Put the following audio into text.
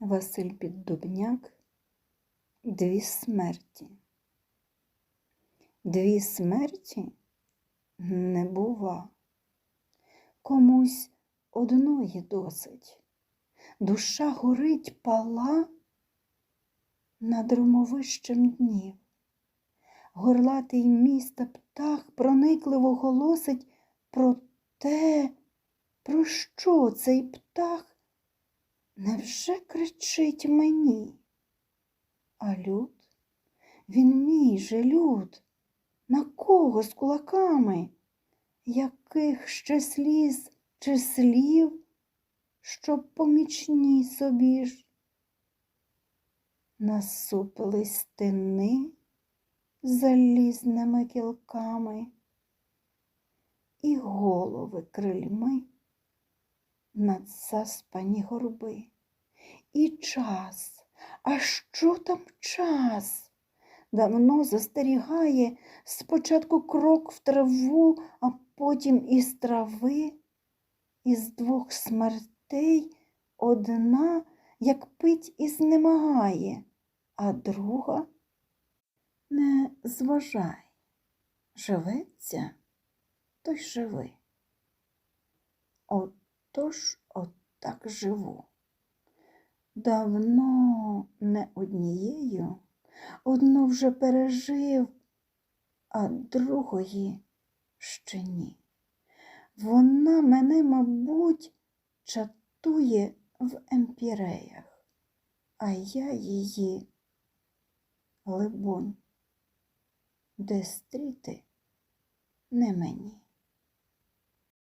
Василь Піддубняк Дві смерті. Дві смерті не бува. Комусь одної досить. Душа горить пала над ромовищем днів. Горлатий міста птах проникливо голосить про те, про що цей птах невже кричить мені? А люд, він мій же люд, на кого з кулаками, яких ще сліз чи слів, щоб помічні собі ж. Насупились стени залізними кілками і голови крильми над заспані горби. І час, а що там час? Давно застерігає спочатку крок в траву, а потім із трави, із двох смертей одна, як пить і знемагає, а друга не зважай, живеться, то й живи. Отож отак живу. Давно не однією, одну вже пережив, а другої ще ні. Вона мене, мабуть, чатує в емпіреях, а я її, либонь, де стріти не мені.